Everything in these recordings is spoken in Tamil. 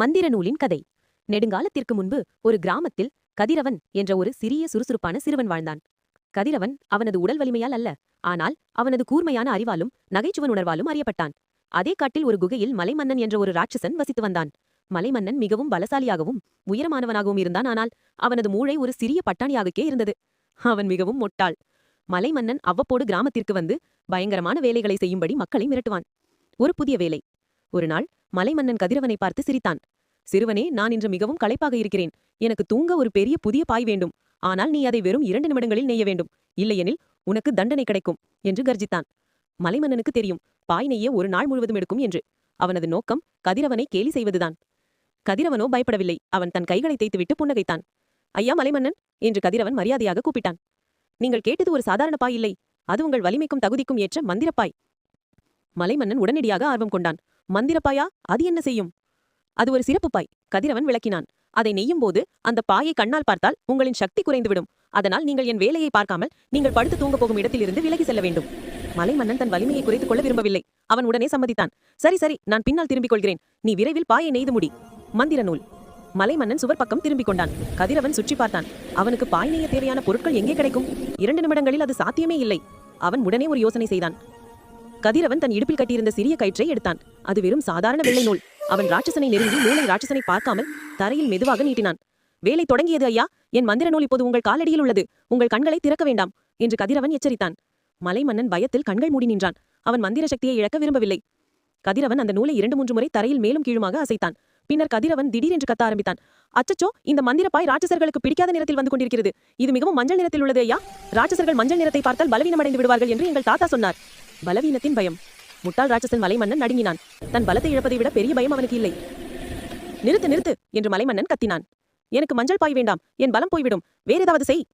மந்திர நூலின் கதை. நெடுங்காலத்திற்கு முன்பு ஒரு கிராமத்தில் கதிரவன் என்ற ஒரு சிறிய சுறுசுறுப்பான சிறுவன் வாழ்ந்தான். கதிரவன் அவனது உடல் வலிமையால் அல்ல ஆனால் அவனது கூர்மையான அறிவாலும் நகைச்சுவன் உணர்வாலும் அறியப்பட்டான். அதே காட்டில் ஒரு குகையில் மலைமன்னன் என்ற ஒரு ராட்சசன் வசித்து வந்தான். மலைமன்னன் மிகவும் பலசாலியாகவும் உயரமானவனாகவும் இருந்தான் ஆனால் அவனது மூளை ஒரு சிறிய பட்டாணியாகக்கே இருந்தது. அவன் மிகவும் மொட்டாள். மலைமன்னன் அவ்வப்போடு கிராமத்திற்கு வந்து பயங்கரமான வேலைகளை செய்யும்படி மக்களை மிரட்டுவான். ஒரு புதிய வேலை. ஒரு நாள் மலைமன்னன் கதிரவனை பார்த்து சிரித்தான். சிறுவனே நான் இன்று மிகவும் களைப்பாக இருக்கிறேன். எனக்கு தூங்க ஒரு பெரிய புதிய பாய் வேண்டும். ஆனால் நீ அதை வெறும் இரண்டு நிமிடங்களில் நெய்ய வேண்டும். இல்லையெனில் உனக்கு தண்டனை கிடைக்கும் என்று கர்ஜித்தான். மலைமன்னனுக்கு தெரியும். பாய் நெய்ய ஒரு நாள் முழுவதும் எடுக்கும் என்று. அவனது நோக்கம் கதிரவனை கேலி செய்வதுதான். கதிரவனோ பயப்படவில்லை. அவன் தன் கைகளை தேய்த்துவிட்டு புன்னகைத்தான். ஐயா மலைமன்னன் என்று கதிரவன் மரியாதையாக கூப்பிட்டான். நீங்கள் கேட்டது ஒரு சாதாரண பாய் இல்லை. அது உங்கள் வலிமைக்கும் தகுதிக்கும் ஏற்ற மந்திரப்பாய் மலைமன்னன் உடனடியாக ஆர்வம் கொண்டான். மந்திரப்பாயா அது என்ன செய்யும்? அது ஒரு சிறப்பு பாய் கதிரவன் விளக்கினான். அதை நெய்யும் போது அந்த பாயை கண்ணால் பார்த்தால் உங்களின் சக்தி குறைந்துவிடும். அதனால் நீங்கள் என் வேலையை பார்க்காமல் நீங்கள் படுத்து தூங்க போகும் இடத்திலிருந்து விலகி செல்ல வேண்டும். மலைமன்னன் தன் வலிமையை குறைத்துக் கொள்ள விரும்பவில்லை. அவன் உடனே சம்மதித்தான். சரி சரி நான் பின்னால் திரும்பிக் கொள்கிறேன். நீ விரைவில் பாயை நெய்து முடி. மந்திர நூல். மலைமன்னன் சுவர் பக்கம் திரும்பிக் கொண்டான். கதிரவன் சுற்றி பார்த்தான். அவனுக்கு பாய் நெய்ய தேவையான பொருட்கள் எங்கே கிடைக்கும்? இரண்டு நிமிடங்களில் அது சாத்தியமே இல்லை. அவன் உடனே ஒரு யோசனை செய்தான். கதிரவன் தன் இடுப்பில் கட்டியிருந்த சிறிய கயிற்றை எடுத்தான். அது வெறும் சாதாரண வெள்ளை நூல். அவன் ராட்சசனை நெருங்கி நூலை ராட்சசனை பார்க்காமல் தரையில் மெதுவாக நீட்டினான். வேலை தொடங்கியது ஐயா. என் மந்திர நூல் இப்போது உங்கள் காலடியில் உள்ளது. உங்கள் கண்களை திறக்க வேண்டாம் என்று கதிரவன் எச்சரித்தான். மலைமன்னன் பயத்தில் கண்கள் மூடி நின்றான். அவன் மந்திர சக்தியை இழக்க விரும்பவில்லை. கதிரவன் அந்த நூலை இரண்டு மூன்று முறை தரையில் மேலும் கீழுமாக அசைத்தான். பின்னர் கதிரவன் திடீரென்று கத்த ஆரம்பித்தான். அச்சச்சோ இந்த மந்திரப்பாய் ராட்சசர்களுக்கு பிடிக்காத நிறத்தில் வந்து கொண்டிருக்கிறது. இது மிகவும் மஞ்சள் நிறத்தில் உள்ளது ஐயா. ராட்சசர்கள் மஞ்சள் நிறத்தை பார்த்தால் பலவீனமடைந்து விடுவார்கள் என்று எங்கள் தாத்தா சொன்னார். பலவீனத்தின் பயம். முட்டாள் ராட்சசன் மலைமன்னன் நடுங்கினான். தன் பலத்தை இழப்பதை விட பெரிய பயம் அவனுக்கு இல்லை. நிறுத்து நிறுத்து என்று மலைமன்னன் கத்தினான். எனக்கு மஞ்சள் பாய் வேண்டாம். என் பலம் போய்விடும். வேற ஏதாவது செய்.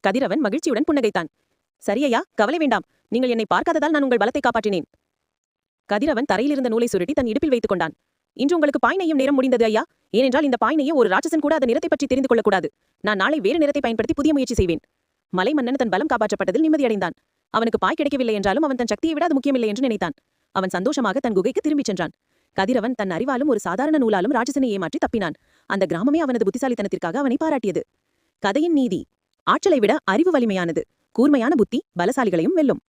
கதிரவன் மகிழ்ச்சியுடன் புன்னகைத்தான். சரியையா கவலை வேண்டாம். நீங்கள் என்னை பார்க்காததால் நான் உங்கள் பலத்தை காப்பாற்றினேன். கதிரவன் தரையில் இருந்த நூலை சுருட்டி தன் இடுப்பில் வைத்துக் கொண்டான். இன்று உங்களுக்கு பாய்னையும் நேரம் முடிந்தது ஐயா. ஏனென்றால் இந்த பாய் ஒரு ராட்சசன் கூட அந்த நிறத்தை பற்றி தெரிந்து கொள்ளக்கூடாது. நான் நாளை வேறு நிறத்தை பயன்படுத்தி புதிய முயற்சி செய்வேன். மலைமன்னன் தன் பலம் காப்பாற்றப்பட்டதில் நிம்மதியடைந்தான். அவனுக்கு பாய் கிடைக்கவில்லை என்றாலும் அவன் தன் சக்தியை விட அது முக்கியமில்லை என்று நினைத்தான். அவன் சந்தோஷமாக தன் குகைக்கு திரும்பிச் சென்றான். கதிரவன் தன் அறிவாலும் ஒரு சாதாரண நூலாலும் ராட்சசனை ஏமாற்றி தப்பினான். அந்த கிராமமே அவனது புத்திசாலித்தனத்திற்காக அவனை பாராட்டியது. கதையின் நீதி. ஆற்றலை விட அறிவு வலிமையானது. கூர்மையான புத்தி பலசாலிகளையும் வெல்லும்.